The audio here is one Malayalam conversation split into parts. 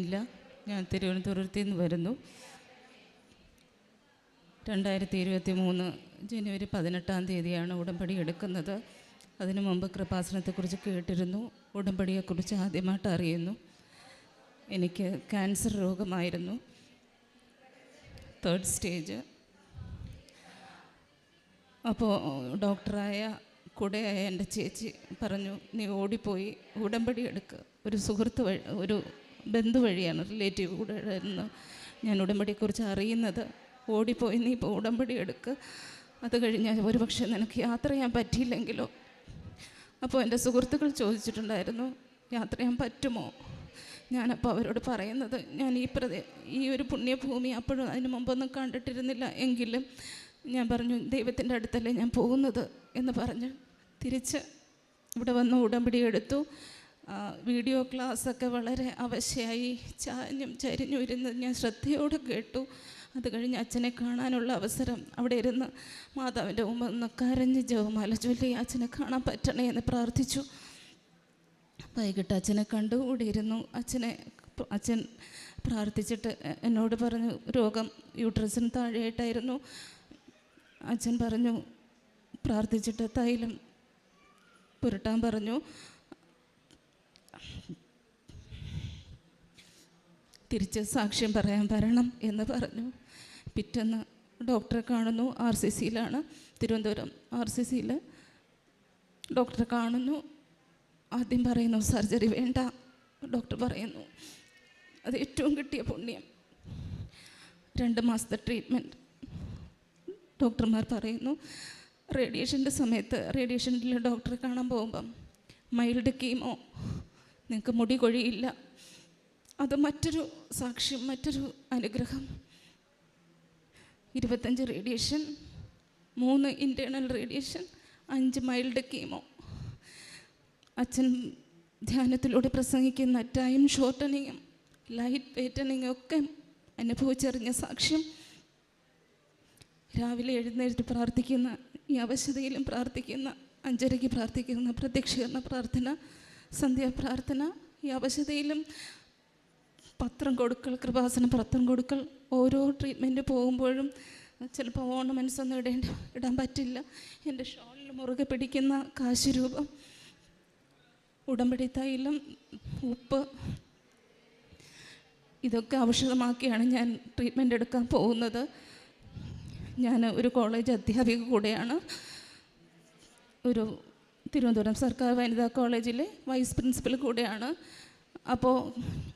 ഇല്ല ഞാൻ തിരുവനന്തപുരത്ത് നിന്ന് വരുന്നു. രണ്ടായിരത്തി ഇരുപത്തി മൂന്ന് ജനുവരി പതിനെട്ടാം തീയതിയാണ് ഉടമ്പടി എടുക്കുന്നത്. അതിനു മുമ്പ് കൃപാസനത്തെക്കുറിച്ച് കേട്ടിരുന്നു. ഉടമ്പടിയെക്കുറിച്ച് ആദ്യമായിട്ട് അറിയുന്നു. എനിക്ക് ക്യാൻസർ രോഗമായിരുന്നു. Third stage. അപ്പോൾ ഡോക്ടറായ കൂടെയായ എന്റെ ചേച്ചി പറഞ്ഞു നീ ഓടിപ്പോയി ഉടമ്പടി എടുക്കുക ഒരു സുഹൃത്ത് വഴി ഒരു ബന്ധു വഴിയാണ് റിലേറ്റീവ് കൂടെ ആയിരുന്നു ഞാൻ ഉടമ്പടിയെക്കുറിച്ച് അറിയുന്നത്. ഓടിപ്പോയി നീ ഇപ്പോൾ ഉടമ്പടി എടുക്ക്. അത് കഴിഞ്ഞാൽ ഒരു പക്ഷേ നിനക്ക് യാത്ര ചെയ്യാൻ പറ്റിയില്ലെങ്കിലോ? അപ്പോൾ എന്റെ സുഹൃത്തുക്കൾ ചോദിച്ചിട്ടുണ്ടായിരുന്നു യാത്ര ചെയ്യാൻ പറ്റുമോ? ഞാനപ്പോൾ അവരോട് പറയുന്നത് ഞാൻ ഈ പ്രദേ ഈ ഒരു പുണ്യഭൂമി അപ്പോഴും അതിന് മുമ്പൊന്നും കണ്ടിട്ടിരുന്നില്ല എങ്കിലും ഞാൻ പറഞ്ഞു ദൈവത്തിന്റെ അടുത്തല്ലേ ഞാൻ പോകുന്നത്? എന്ന് പറഞ്ഞ് തിരിച്ച് ഇവിടെ വന്ന് ഉടമ്പടി എടുത്തു. വീഡിയോ ക്ലാസ്സൊക്കെ വളരെ അവശ്യമായി ചാഞ്ഞും ചരിഞ്ഞും ഇരുന്ന് ഞാൻ ശ്രദ്ധയോടെ കേട്ടു. അത് കഴിഞ്ഞ് അച്ഛനെ കാണാനുള്ള അവസരം അവിടെ ഇരുന്ന് മാതാവിന്റെ മുമ്പ് ഒന്ന് കരഞ്ഞ് ജവമാല ചൊല്ലി അച്ഛനെ കാണാൻ പറ്റണേ എന്ന് പ്രാർത്ഥിച്ചു. വൈകിട്ട് അച്ഛനെ കണ്ടു കൂടി ഇരുന്നു. അച്ഛനെ അച്ഛൻ പ്രാർത്ഥിച്ചിട്ട് എന്നോട് പറഞ്ഞു രോഗം യൂട്രസിന് താഴെയായിട്ടായിരുന്നു. അച്ഛൻ പറഞ്ഞു പ്രാർത്ഥിച്ചിട്ട് തൈലം പുരട്ടാൻ പറഞ്ഞു. തിരിച്ച് സാക്ഷ്യം പറയാൻ വരണം എന്ന് പറഞ്ഞു. പിറ്റേന്ന് ഡോക്ടറെ കാണുന്നു ആർ സി സിയിലാണ്. തിരുവനന്തപുരം ആർ സി സിയിൽ ഡോക്ടറെ കാണുന്നു. ആദ്യം പറയുന്നു സർജറി വേണ്ട ഡോക്ടർ പറയുന്നു. അത് ഏറ്റവും കിട്ടിയ പുണ്യം. രണ്ട് മാസത്തെ ട്രീറ്റ്മെന്റ്. ഡോക്ടർമാർ പറയുന്നു റേഡിയേഷന്റെ സമയത്ത് റേഡിയേഷനിൽ ഡോക്ടറെ കാണാൻ പോകുമ്പം മൈൽഡ് കീമോ നിങ്ങൾക്ക് മുടി കൊഴിയില്ല. അത് മറ്റൊരു സാക്ഷ്യം മറ്റൊരു അനുഗ്രഹം. ഇരുപത്തഞ്ച് റേഡിയേഷൻ മൂന്ന് ഇന്റേർണൽ റേഡിയേഷൻ അഞ്ച് മൈൽഡ് കീമോ. അച്ഛൻ ധ്യാനത്തിലൂടെ പ്രസംഗിക്കുന്ന ടൈം ഷോർട്ടനിങ്ങും ലൈറ്റ് വെയ്റ്റനിങ്ങും ഒക്കെ അനുഭവിച്ചറിഞ്ഞ സാക്ഷ്യം. രാവിലെ എഴുന്നേറ്റ് പ്രാർത്ഥിക്കുന്ന ഈ അവശതയിലും പ്രാർത്ഥിക്കുന്ന അഞ്ചരയ്ക്ക് പ്രാർത്ഥിക്കുന്ന പ്രത്യക്ഷീകരണ പ്രാർത്ഥന സന്ധ്യാപ്രാർത്ഥന ഈ അവശതയിലും പത്രം കൊടുക്കൽ കൃപാസന പത്രം കൊടുക്കൽ ഓരോ ട്രീറ്റ്മെന്റ് പോകുമ്പോഴും ചിലപ്പോൾ ഓർണമെന്റ്സ് ഒന്നും ഇടേണ്ട ഇടാൻ പറ്റില്ല. എന്റെ ഷോളിൽ മുറുകെ പിടിക്കുന്ന കാശുരൂപം ഉടമ്പടി തൈലം ഉപ്പ് ഇതൊക്കെ ഔഷധമാക്കിയാണ് ഞാൻ ട്രീറ്റ്മെന്റ് എടുക്കാൻ പോകുന്നത്. ഞാൻ ഒരു കോളേജ് അധ്യാപിക കൂടെയാണ്. ഒരു തിരുവനന്തപുരം സർക്കാർ വനിതാ കോളേജിലെ വൈസ് പ്രിൻസിപ്പൽ കൂടെയാണ്. അപ്പോൾ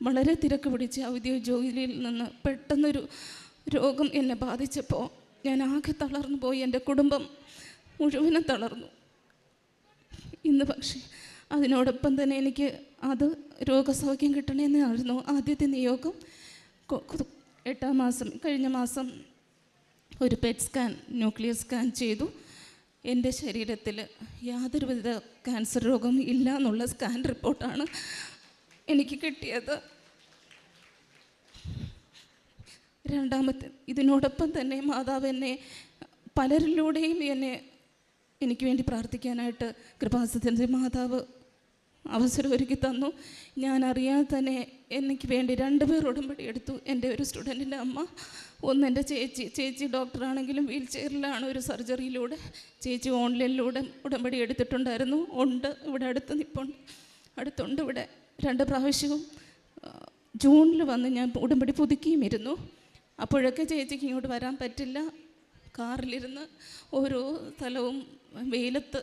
വളരെ തിരക്ക് പിടിച്ച് ഔദ്യോഗിക ജോലിയിൽ നിന്ന് പെട്ടെന്നൊരു രോഗം എന്നെ ബാധിച്ചപ്പോൾ ഞാൻ ആകെ തളർന്നു പോയി. എന്റെ കുടുംബം മുഴുവനും തളർന്നു. ഇന്ന് പക്ഷേ അതിനോടൊപ്പം തന്നെ എനിക്ക് അത് രോഗസൗഖ്യം കിട്ടണമെന്നായിരുന്നു ആദ്യത്തെ നിയോഗം. എട്ടാം മാസം കഴിഞ്ഞ മാസം ഒരു പെറ്റ് സ്കാൻ ന്യൂക്ലിയർ സ്കാൻ ചെയ്തു. എന്റെ ശരീരത്തിൽ യാതൊരുവിധ ക്യാൻസർ രോഗം ഇല്ല എന്നുള്ള സ്കാൻ റിപ്പോർട്ടാണ് എനിക്ക് കിട്ടിയത്. രണ്ടാമത്തെ ഇതിനോടൊപ്പം തന്നെ മാതാവ് എന്നെ പലരിലൂടെയും എന്നെ എനിക്ക് വേണ്ടി പ്രാർത്ഥിക്കാനായിട്ട് കൃപാസത്തിന്റെ മാതാവ് അവസരം ഒരുക്കി തന്നു. ഞാൻ അറിയാതെ തന്നെ എനിക്ക് വേണ്ടി രണ്ടുപേർ ഉടമ്പടി എടുത്തു. എന്റെ ഒരു സ്റ്റുഡന്റിന്റെ അമ്മ ഒന്ന് എന്റെ ചേച്ചി ചേച്ചി ഡോക്ടറാണെങ്കിലും വീൽ ചെയറിലാണ് ഒരു സർജറിയിലൂടെ ചേച്ചി ഓൺലൈനിലൂടെ ഉടമ്പടി എടുത്തിട്ടുണ്ടായിരുന്നു. ഉണ്ട് ഇവിടെ അടുത്ത് നിൽപ്പുണ്ട് അടുത്തുണ്ട് ഇവിടെ രണ്ട് പ്രാവശ്യവും ജൂണിൽ വന്ന് ഞാൻ ഉടമ്പടി പുതുക്കിയും ഇരുന്നു അപ്പോഴൊക്കെ ചേച്ചിക്ക് ഇങ്ങോട്ട് വരാൻ പറ്റില്ല. കാറിലിരുന്ന് ഓരോ സ്ഥലവും വെയിലത്ത്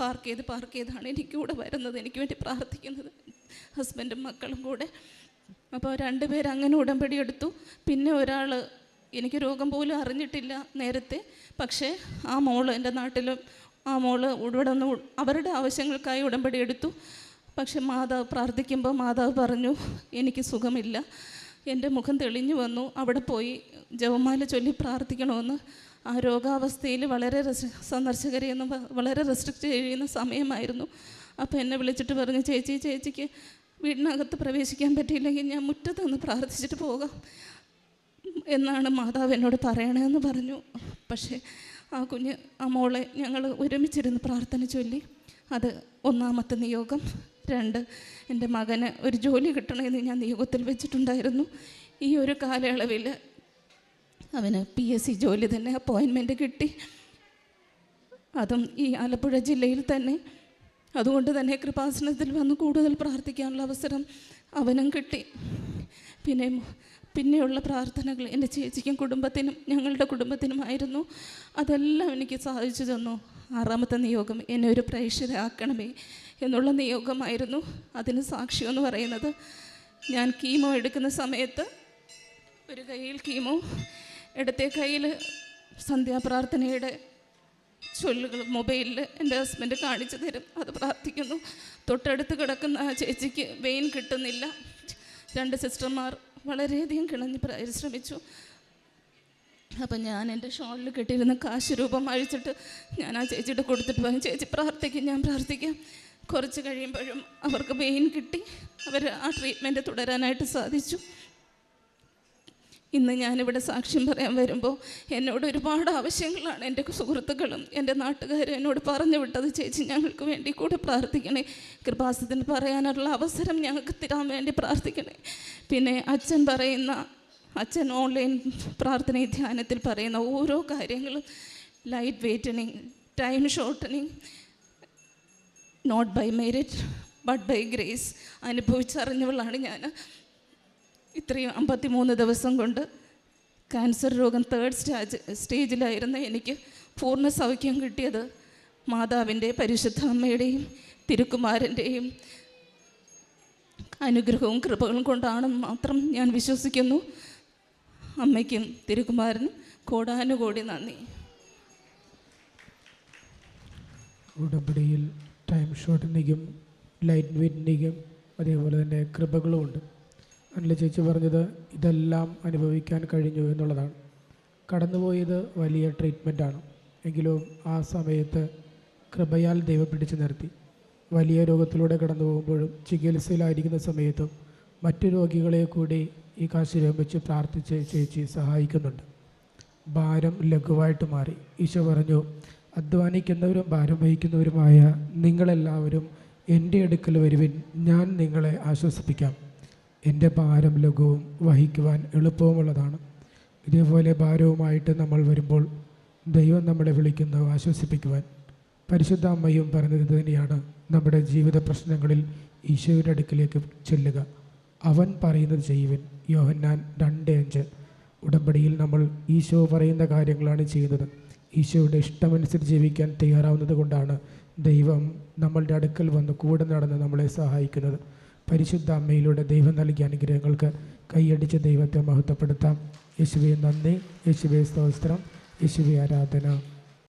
പാർക്ക് ചെയ്ത് പാർക്ക് ചെയ്താണ് എനിക്കൂടെ വരുന്നത്. എനിക്ക് വേണ്ടി പ്രാർത്ഥിക്കുന്നത് ഹസ്ബൻഡും മക്കളും കൂടെ. അപ്പോൾ രണ്ടുപേർ അങ്ങനെ ഉടമ്പടി എടുത്തു. പിന്നെ ഒരാൾ എനിക്ക് രോഗം പോലും അറിഞ്ഞിട്ടില്ല നേരത്തെ. പക്ഷേ ആ മോൾ എന്റെ നാട്ടിലും ആ മോൾ ഇവിടെ നിന്ന് അവരുടെ ആവശ്യങ്ങൾക്കായി ഉടമ്പടി എടുത്തു. പക്ഷെ മാതാവ് പ്രാർത്ഥിക്കുമ്പോൾ മാതാവ് പറഞ്ഞു എനിക്ക് സുഖമില്ല. എന്റെ മുഖം തെളിഞ്ഞു വന്നു. അവിടെ പോയി ജവമാല ചൊല്ലി പ്രാർത്ഥിക്കണമെന്ന്. ആ രോഗാവസ്ഥയിൽ വളരെ റെസ് സന്ദർശകരെ വ- വളരെ റെസ്ട്രിക്റ്റ് ചെയ്യുന്ന സമയമായിരുന്നു. അപ്പോൾ എന്നെ വിളിച്ചിട്ട് പറഞ്ഞു ചേച്ചി ചേച്ചിക്ക് വീടിനകത്ത് പ്രവേശിക്കാൻ പറ്റിയില്ലെങ്കിൽ ഞാൻ മുറ്റത്ത് നിന്ന് പ്രാർത്ഥിച്ചിട്ട് പോകാം. എന്നാണ് മാതാവ് എന്നോട് പറയണമെന്ന് പറഞ്ഞു. പക്ഷേ ആ കുഞ്ഞ് ആ മോളെ ഞങ്ങൾ ഒരുമിച്ചിരുന്ന് പ്രാർത്ഥന ചൊല്ലി. അത് ഒന്നാമത്തെ നിയോഗം. രണ്ട് എന്റെ മകന് ഒരു ജോലി കിട്ടണമെന്ന് ഞാൻ നിയോഗത്തിൽ വെച്ചിട്ടുണ്ടായിരുന്നു. ഈ ഒരു കാലയളവിൽ അവന് പി എസ് സി ജോലി തന്നെ അപ്പോയിൻമെന്റ് കിട്ടി. അതും ഈ ആലപ്പുഴ ജില്ലയിൽ തന്നെ. അതുകൊണ്ട് തന്നെ കൃപാസനത്തിൽ വന്ന് കൂടുതൽ പ്രാർത്ഥിക്കാനുള്ള അവസരം അവനും കിട്ടി. പിന്നെ പിന്നെയുള്ള പ്രാർത്ഥനകൾ എന്റെ ചേച്ചിക്കും കുടുംബത്തിനും ഞങ്ങളുടെ കുടുംബത്തിനുമായിരുന്നു. അതെല്ലാം എനിക്ക് സാധിച്ചു തന്നു. ആറാമത്തെ നിയോഗം എന്നെ ഒരു പ്രേക്ഷരാക്കണമേ എന്നുള്ള നിയോഗമായിരുന്നു. അതിന് സാക്ഷ്യമെന്ന് പറയുന്നത് ഞാൻ കീമോ എടുക്കുന്ന സമയത്ത് ഒരു കയ്യിൽ കീമോ ഇടത്തെ കയ്യിൽ സന്ധ്യാപ്രാർത്ഥനയുടെ ചൊല്ലുകൾ മൊബൈലിൽ എന്റെ ഹസ്ബൻഡ് കാണിച്ചു തരും. അത് പ്രാർത്ഥിക്കുന്നു. തൊട്ടടുത്ത് കിടക്കുന്ന ആ ചേച്ചിക്ക് വെയിൻ കിട്ടുന്നില്ല. രണ്ട് സിസ്റ്റർമാർ വളരെയധികം കിണഞ്ഞ് പരിശ്രമിച്ചു. അപ്പം ഞാൻ എന്റെ ഷോളിൽ കെട്ടിയിരുന്ന കാശ് രൂപം അഴിച്ചിട്ട് ഞാൻ ആ ചേച്ചിയുടെ കൊടുത്തിട്ട് പറഞ്ഞു ചേച്ചി പ്രാർത്ഥിക്കും ഞാൻ പ്രാർത്ഥിക്കാം. കുറച്ച് കഴിയുമ്പോഴും അവർക്ക് പെയിൻ കിട്ടി. അവർ ആ ട്രീറ്റ്മെന്റ് തുടരാനായിട്ട് സാധിച്ചു. ഇന്ന് ഞാനിവിടെ സാക്ഷ്യം പറയാൻ വരുമ്പോൾ എന്നോട് ഒരുപാട് ആവശ്യങ്ങളാണ് എന്റെ സുഹൃത്തുക്കളും എന്റെ നാട്ടുകാരും എന്നോട് പറഞ്ഞു വിട്ടത്. ചേച്ചി ഞങ്ങൾക്ക് വേണ്ടി കൂടെ പ്രാർത്ഥിക്കണേ. കൃപാസത്തിന് പറയാനുള്ള അവസരം ഞങ്ങൾക്ക് തരാൻ വേണ്ടി പ്രാർത്ഥിക്കണേ. പിന്നെ അച്ഛൻ പറയുന്ന അച്ഛൻ ഓൺലൈൻ പ്രാർത്ഥന ധ്യാനത്തിൽ പറയുന്ന ഓരോ കാര്യങ്ങളും light weightening time shortening not by merit but by grace അനുഭവിച്ചറിഞ്ഞവളാണ് ഞാൻ. ഇത്രയും അമ്പത്തി മൂന്ന് ദിവസം കൊണ്ട് ക്യാൻസർ രോഗം തേർഡ് സ്റ്റേജ് സ്റ്റേജിലായിരുന്ന എനിക്ക് പൂർണ സൗഖ്യം കിട്ടിയത് മാതാവിന്റെ പരിശുദ്ധ അമ്മയുടെയും തിരുക്കുമാരന്റെയും അനുഗ്രഹവും കൃപകളും കൊണ്ടാണെന്ന് മാത്രം ഞാൻ വിശ്വസിക്കുന്നു. അമ്മയ്ക്കും തിരുക്കുമാരനും കോടാനുകോടി നന്ദി. ഉടമ്പടിയിൽ ടൈം ഷോട്ടിന്റെയും ലൈറ്റ് വെയിറ്റിന്റെയും അതേപോലെ തന്നെ കൃപകളുമുണ്ട്. അനില ചേച്ചി പറഞ്ഞത് ഇതെല്ലാം അനുഭവിക്കാൻ കഴിഞ്ഞു എന്നുള്ളതാണ്. കടന്നുപോയത് വലിയ ട്രീറ്റ്മെന്റാണ് എങ്കിലും ആ സമയത്ത് കൃപയാൽ ദൈവം പിടിച്ചു നിർത്തി. വലിയ രോഗത്തിലൂടെ കടന്നു പോകുമ്പോഴും ചികിത്സയിലായിരിക്കുന്ന സമയത്തും മറ്റു രോഗികളെ കൂടി ഈ കാശിരം വെച്ച് പ്രാർത്ഥിച്ച് ചേച്ചി സഹായിക്കുന്നുണ്ട്. ഭാരം ലഘുവായിട്ട് മാറി. ഈശോ പറഞ്ഞു അധ്വാനിക്കുന്നവരും ഭാരം വഹിക്കുന്നവരുമായ നിങ്ങളെല്ലാവരും എന്റെ അടുക്കൽ വരുവിൻ. ഞാൻ നിങ്ങളെ ആശ്വസിപ്പിക്കാം. എന്റെ ഭാരം ലഘുവും വഹിക്കുവാൻ എളുപ്പവുമുള്ളതാണ്. ഇതേപോലെ ഭാരവുമായിട്ട് നമ്മൾ വരുമ്പോൾ ദൈവം നമ്മളെ വിളിക്കുന്നു ആശ്വസിപ്പിക്കുവാൻ. പരിശുദ്ധ അമ്മയും പറഞ്ഞത് തന്നെയാണ്. നമ്മുടെ ജീവിത പ്രശ്നങ്ങളിൽ ഈശോയുടെ അടുക്കിലേക്ക് ചെല്ലുക. അവൻ പറയുന്നത് ചെയ്യുവൻ. യോഹന്നാൻ രണ്ട് അഞ്ച്. ഉടമ്പടിയിൽ നമ്മൾ ഈശോ പറയുന്ന കാര്യങ്ങളാണ് ചെയ്യുന്നത്. ഈശോയുടെ ഇഷ്ടമനുസരിച്ച് ജീവിക്കാൻ തയ്യാറാവുന്നത് കൊണ്ടാണ് ദൈവം നമ്മളുടെ അടുക്കൽ വന്ന് കൂടെ നടന്ന് നമ്മളെ സഹായിക്കുന്നത്. പരിശുദ്ധ അമ്മയിലൂടെ ദൈവം നൽകിയ അനുഗ്രഹങ്ങൾക്ക് കൈയടിച്ച് ദൈവത്തെ മഹത്വപ്പെടുത്താം. യേശുവെ നന്ദി. യേശുവെ സ്തോത്രം. യേശുവെ ആരാധന.